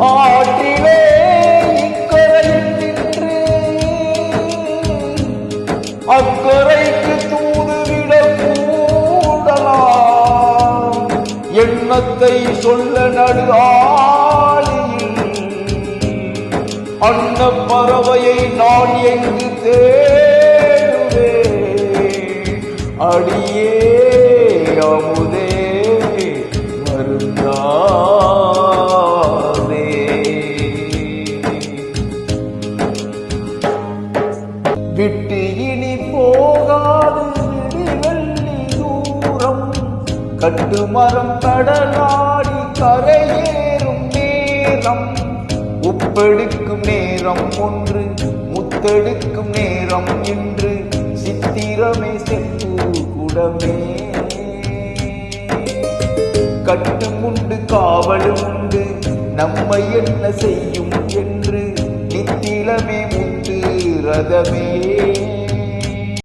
ஆற்றிலே இக்கரையில் நின்று அக்கரைக்கு தூதுவிடக் கூடலாம். எண்ணத்தை சொல்ல நடு அன்ன பறவையை நான் எங்கு தேடுவே அடியே அமுதே விட்டு இனி போகாது வெள்ளி தூரம். கட்டுமரம் கடலாடி கரையேறும் நேரம். உப்பெடுக்கும் நேரம் ஒன்று முத்தெடுக்கும் நேரம் இன்று. சித்திரமே செப்பு குடமே. கட்டும் உண்டு காவலும் உண்டு. நம்மை என்ன செய்யும் என்று ரதமே